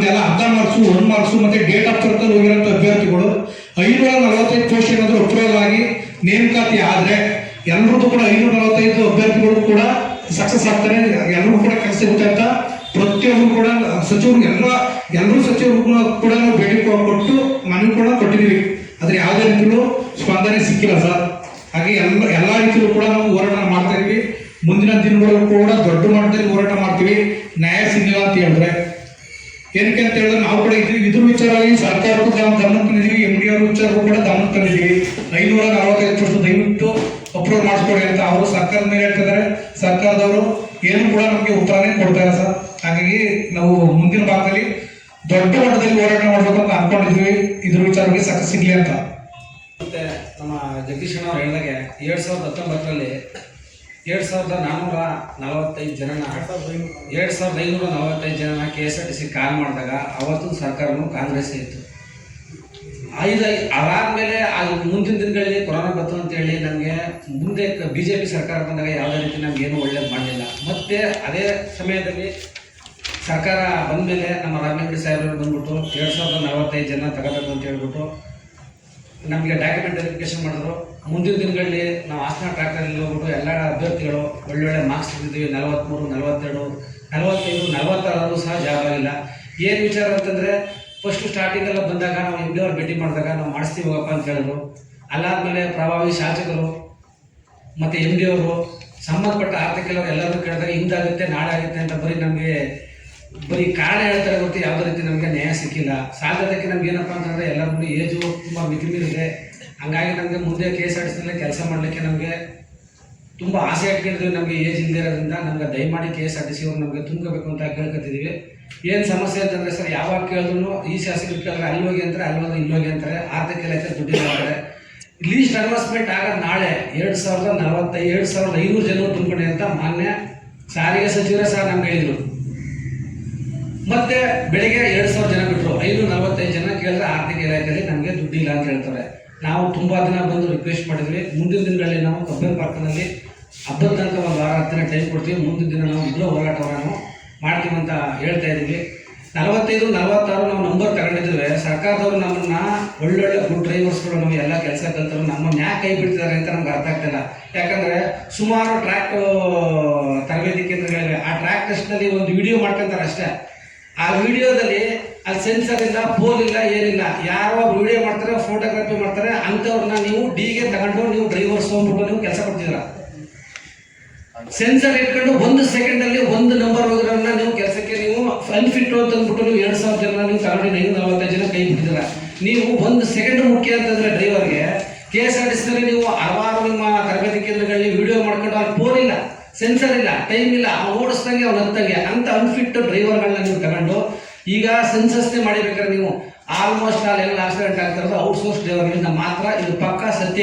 Marks one marks ಮತ್ತೆ date of ಬರ್ತಲ್ಲಿ ಹೋಗಿರೋಂಥ ಅಭ್ಯರ್ಥಿಗಳು, ಐನೂರ ನಲವತ್ತೈದು ಪೋಸ್ಟ್ ಏನಾದರೂ ಅಪ್ರೂವಲ್ ಆಗಿ ನೇಮಕಾತಿ ಆದ್ರೆ ಎಲ್ಲರದ್ದು ಕೂಡ ಐನೂರ ನಲವತ್ತೈದು ಅಭ್ಯರ್ಥಿಗಳು ಕೂಡ ಸಕ್ಸಸ್ ಆಗ್ತಾರೆ ಎಲ್ಲರೂ ಕೂಡ ಕೆಲಸ ಸಿಗುತ್ತೆ ಅಂತ ಪ್ರತಿಯೊಬ್ಬರು ಕೂಡ, ಸಚಿವರು ಎಲ್ಲ ಎಲ್ಲರೂ ಸಚಿವರು ಕೂಡ ನಾವು ಭೇಟಿ ಕೊಟ್ಟು ಮನವಿ ಕೂಡ ಕೊಟ್ಟಿದ್ದೀವಿ. ಆದರೆ ಯಾವುದೇ ರೀತಿಯಲ್ಲೂ ಸ್ಪಂದನೆ ಸಿಕ್ಕಿಲ್ಲ ಸರ್. ಹಾಗೆ ಎಲ್ಲ ಎಲ್ಲ ರೀತಿಯಲ್ಲೂ ಕೂಡ ನಾವು ಹೋರಾಟ ಮಾಡ್ತಾ ಇದೀವಿ ಮುಂದಿನ ದಿನಗಳಲ್ಲೂ ಕೂಡ ದೊಡ್ಡ ಮಟ್ಟದಲ್ಲಿ ಹೋರಾಟ ಮಾಡ್ತೀವಿ ನ್ಯಾಯ ಸಿಗಲಿಲ್ಲ ಅಂತ ಹೇಳಿದ್ರೆ ಏನಕ್ಕೆ ಅಂತ ಹೇಳಿದ್ರೆ ನಾವು ಕೂಡ ಇದ್ವಿ. ಇದ್ರ ವಿಚಾರವಾಗಿ ಸರ್ಕಾರಕ್ಕೂ ಗಮನಕ್ಕೆ ತಂದಿದ್ದೀವಿ ಎಂ ಡಿ ಅವ್ರ ವಿಚಾರಕ್ಕೂ ಕೂಡ ಗಮನಕ್ಕೆ ತಂದಿದ್ದೀವಿ ಐನೂರ ನಲವತ್ತೈದು ಪೋಸ್ಟ್ ದಯವಿಟ್ಟು ಅಪ್ರೂವ್ ಮಾಡಿಸ್ಕೊಡಿ ಅಂತ ಅವರು ಸರ್ಕಾರದ ಮೇಲೆ ಹೇಳ್ತಿದ್ದಾರೆ. ಸರ್ಕಾರದವರು ಏನು ಕೂಡ ನಮಗೆ ಉತ್ತರನೇ ಕೊಡ್ತಾ ಇಲ್ಲ ಸರ್. ಹಾಗಾಗಿ ನಾವು ಮುಂದಿನ ಭಾಗದಲ್ಲಿ ದೊಡ್ಡ ಮಟ್ಟದಲ್ಲಿ ಹೋರಾಟ ಮಾಡಬೇಕು ಅಂತ ಅನ್ಕೊಂಡಿದ್ವಿ ಇದ್ರ ವಿಚಾರವಾಗಿ ಸಕ್ಸಸ್ ಸಿಗ್ಲಿ ಅಂತ. ಮತ್ತೆ ನಮ್ಮ ಜಗದೀಶ್ ಅವರು ಹೇಳಿದಾಗೆ, ಎರಡ್ ಸಾವಿರದ ಹತ್ತೊಂಬತ್ತರಲ್ಲಿ ಎರಡ್ ಸಾವಿರದ ನಾನ್ನೂರ ನಲವತ್ತೈದು ಜನನ. ಎರಡು ಸಾವಿರದ ಐನೂರ ನಲವತ್ತೈದು ಜನನ K S R T C call ಮಾಡಿದಾಗ ಅವತ್ತು ಸರ್ಕಾರನು ಕಾಂಗ್ರೆಸ್ ಇತ್ತು. ಐದು ಅದಾದ್ಮೇಲೆ ಅದು ಮುಂದಿನ ದಿನಗಳಲ್ಲಿ ಕೊರೋನಾ ಬಂತು ಅಂತ ಹೇಳಿ ನಮಗೆ ಮುಂದೆ ಬಿ ಜೆ ಪಿ ಸರ್ಕಾರ ಬಂದಾಗ ಯಾವುದೇ ರೀತಿ ನಮ್ಗೆ ಏನು ಒಳ್ಳೇದು ಮಾಡಲಿಲ್ಲ. ಮತ್ತೆ ಅದೇ ಸಮಯದಲ್ಲಿ ಸರ್ಕಾರ ಬಂದಮೇಲೆ ನಮ್ಮ ರಾಮಲಿಂಗಡಿ ಸಾಹೇಬರು ಬಂದ್ಬಿಟ್ಟು ಎರಡು ಸಾವಿರದ ನಲವತ್ತೈದು ಜನ ತಗೋಬೇಕು ಅಂತ ಹೇಳ್ಬಿಟ್ಟು ನಮಗೆ ಡಾಕ್ಯುಮೆಂಟ್ ವೆರಿಫಿಕೇಶನ್ ಮಾಡಿದ್ರು. ಮುಂದಿನ ದಿನಗಳಲ್ಲಿ ನಾವು ಹಾಸನ ಟ್ರ್ಯಾಕ್ಟರಲ್ಲಿ ಹೋಗ್ಬಿಟ್ಟು ಎಲ್ಲ ಅಭ್ಯರ್ಥಿಗಳು ಒಳ್ಳೊಳ್ಳೆ ಮಾರ್ಕ್ಸ್ ತೆಗೆದಿದ್ದೀವಿ. ನಲವತ್ತ್ಮೂರು ನಲವತ್ತೆರಡು, ನಲವತ್ತೈದು ನಲವತ್ತಾರು ಸಹ ಜಾಬ್ ಆಗಿಲ್ಲ. ಏನು ವಿಚಾರ ಅಂತಂದರೆ ಫಸ್ಟ್ ಸ್ಟಾರ್ಟಿಂಗ್ ಎಲ್ಲ ಬಂದಾಗ ನಾವು ಅವ್ರು ಭೇಟಿ ಮಾಡಿದಾಗ ನಾವು ಮಾಡಿಸ್ತೀವಿ ಹೋಗಪ್ಪ ಅಂತ ಹೇಳಿದ್ರು. ಅಲ್ಲಾದ್ಮೇಲೆ ಪ್ರಭಾವಿ ಶಾಸಕರು ಮತ್ತು ಎಂ ಡಿ ಅವರು, ಸಂಬಂಧಪಟ್ಟ ಆರ್ಥಿಕ ಎಲ್ಲರೂ ಕೇಳಿದಾಗ ಹಿಂದಾಗುತ್ತೆ ನಾಳೆ ಆಗುತ್ತೆ ಅಂತ ಬರೀ ನಮಗೆ ಬರೀ ಕಾರಣ ಹೇಳ್ತಾರೆ ಹೊರತು ಯಾವುದೇ ರೀತಿ ನಮಗೆ ನ್ಯಾಯ ಸಿಕ್ಕಿಲ್ಲ. ಸಾಧ್ಯತೆಗೆ ನಮ್ಗೆ ಏನಪ್ಪ ಅಂತಂದರೆ ಎಲ್ಲರಿಗೂ ಏಜು ತುಂಬ ಮಿತಿಮೀರಿದೆ ಹಂಗಾಗಿ ನಮಗೆ ಮುಂದೆ ಕೆ ಎಸ್ ಆರ್ ಟಿ ಕೆಲಸ ಮಾಡಲಿಕ್ಕೆ ನಮಗೆ ತುಂಬ ಆಸೆ ಇಟ್ಕೊಂಡಿದ್ವಿ ನಮಗೆ ಏಜ್ ಇಲ್ಲದೆ ಇರೋದ್ರಿಂದ. ನಮ್ಗೆ ದಯಮಾಡಿ K S R T C ಅವ್ರು ನಮಗೆ ತುಂಬಬೇಕು ಅಂತ ಕೇಳ್ಕೊತಿದ್ದೀವಿ ಏನು ಸಮಸ್ಯೆ ಅಂತಂದರೆ ಸರ್, ಯಾವಾಗ ಕೇಳಿದ್ರು ಈ ಶಾಸಕರು ಕೇಳಿದ್ರೆ ಅಲ್ಲಿ ಹೋಗಿ ಅಂತಾರೆ, ಅಲ್ಲಿ ಹೋಗಿ ಇಲ್ಲಿ ಹೋಗಿ ಅಂತಾರೆ. ಆರ್ಥಿಕ ಇಲಾಖೆ ದುಡ್ಡು ಮಾಡ್ತಾರೆ ಲೀಸ್ಟ್ ಅನೌನ್ಸ್ಮೆಂಟ್ ಆಗ ನಾಳೆ ಎರಡು ಸಾವಿರದ ನಲವತ್ತೈ, ಎರಡು ಸಾವಿರದ ಐನೂರು ಜನ ತುಂಬಿಕೊಂಡೆ ಅಂತ ಮಾನ್ಯ ಸಾರಿಗೆ ಸಚಿವರೇ ಸರ್ ನಮ್ಗೆ ಹೇಳಿದ್ರು. ಮತ್ತೆ ಬೆಳಿಗ್ಗೆ ಎರಡು ಸಾವಿರ ಜನ ಬಿಟ್ಟರು ಐದು ನಲವತ್ತೈದು ಜನ ಕೇಳಿದ್ರೆ ಆರ್ಥಿಕ ಇಲಾಖೆಯಲ್ಲಿ ನಮಗೆ ದುಡ್ಡಿಲ್ಲ ಅಂತ ಹೇಳ್ತಾರೆ. ನಾವು ತುಂಬಾ ದಿನ ಬಂದು ರಿಕ್ವೆಸ್ಟ್ ಮಾಡಿದ್ವಿ. ಮುಂದಿನ ದಿನಗಳಲ್ಲಿ ನಾವು ಕಬ್ಬನ್ ಪಾರ್ಕ್ನಲ್ಲಿ ಹಬ್ಬದ ತನಕ ಒಂದು ವಾರ ಹತ್ತಿರ ಟೈಮ್ ಕೊಡ್ತೀವಿ. ಮುಂದಿನ ದಿನ ನಾವು ಇಬ್ಬರು ಹೋರಾಟವನ್ನು ಮಾಡ್ತೀವಿ ಅಂತ ಹೇಳ್ತಾ ಇದ್ದೀವಿ. ನಲವತ್ತೈದು, ನಲವತ್ತಾರು ನಾವು ನಂಬರ್ ತಗೊಂಡಿದ್ವಿ ಸರ್ಕಾರದವರು ನಮ್ಮನ್ನ ಒಳ್ಳೊಳ್ಳೆ ಗುಡ್ ಡ್ರೈವರ್ಸ್ಗಳು ನಾವು ಎಲ್ಲ ಕೆಲಸ ಕಲ್ತರು ನಮ್ಮನ್ನ ಯಾಕೆ ಕೈ ಬಿಡ್ತಿದ್ದಾರೆ ಅಂತ ನಮ್ಗೆ ಅರ್ಥ ಆಗ್ತಿಲ್ಲ ಯಾಕಂದ್ರೆ ಸುಮಾರು ಟ್ರ್ಯಾಕ್ ತರಬೇತಿ ಕೇಂದ್ರಗಳಿವೆ. ಆ ಟ್ರ್ಯಾಕ್ ಟೆಸ್ಟ್ನಲ್ಲಿ ಒಂದು ವಿಡಿಯೋ ಮಾಡ್ಕೊಂತಾರೆ ಅಷ್ಟೇ. ಆ ವಿಡಿಯೋದಲ್ಲಿ ಅಲ್ಲಿ ಸೆನ್ಸರ್ ಇಲ್ಲ ಫೋನ್ ಇಲ್ಲ, ಏನಿಲ್ಲ. ಯಾರೋ ವಿಡಿಯೋ ಮಾಡ್ತಾರೆ ಫೋಟೋಗ್ರಫಿ ಮಾಡ್ತಾರೆ, ಅಂಥವ್ರನ್ನ ನೀವು ಡಿಗೆ ತಗೊಂಡು ನೀವು ಡ್ರೈವರ್ಸ್ ಹೋಗ್ಬಿಟ್ಟು ನೀವು ಕೆಲಸ ಕೊಡ್ತೀರ ಸೆನ್ಸರ್ ಇಟ್ಕೊಂಡು ಒಂದು ಸೆಕೆಂಡ್ ಅಲ್ಲಿ ಒಂದು ನಂಬರ್ ಹೋಗಿರೋನ್ನ ನೀವು ಕೆಲಸಕ್ಕೆ ನೀವು ಅನ್ಫಿಟ್ ಅಂತ ಅಂದ್ಬಿಟ್ಟು ನೀವು ಎರಡು ಸಾವಿರ ಜನ ನೀವು ತಗೊಂಡು ನೈನ್ ನಲವತ್ತೈದು ಜನ ಕೈ ಬಿಟ್ಟಿದ್ದೀರ? ನೀವು ಒಂದು ಸೆಕೆಂಡ್ ಮುಖ್ಯ ಅಂತಂದ್ರೆ ಡ್ರೈವರ್ಗೆ ಕೆ ಎಸ್ ಆರ್ ಟಿ ಸಿನಲ್ಲಿ ನೀವು ಹಲವಾರು ನಿಮ್ಮ ಕೇಂದ್ರಗಳಲ್ಲಿ ವಿಡಿಯೋ ಮಾಡ್ಕೊಂಡು ಅಲ್ಲಿ ಫೋನ್ ಇಲ್ಲ ಸೆನ್ಸರ್ ಇಲ್ಲ ಟೈಮ್ ಇಲ್ಲ, ಅವ್ನು ಓಡಿಸ್ದಂಗೆ ಅವ್ನು ಹತ್ತಂಗೆ. ಅಂತ ಅನ್ಫಿಟ್ ಡ್ರೈವರ್ಗಳನ್ನ ನೀವು ತಗೊಂಡು, ಈಗ ಸೆನ್ಸಸ್ನೇ ಮಾಡಿಬೇಕಾದ್ರೆ ನೀವು ಆಲ್ಮೋಸ್ಟ್ ಅಲ್ಲಿ ಎಲ್ಲ ಆಕ್ಸಿಡೆಂಟ್ ಆಗ್ತಾ ಇರೋದು ಔಟ್ಸೋರ್ಸ್ ಡ್ರೈವರ್ಗಳಿಂದ ಮಾತ್ರ ಇದು ಪಕ್ಕಾ ಸತ್ಯ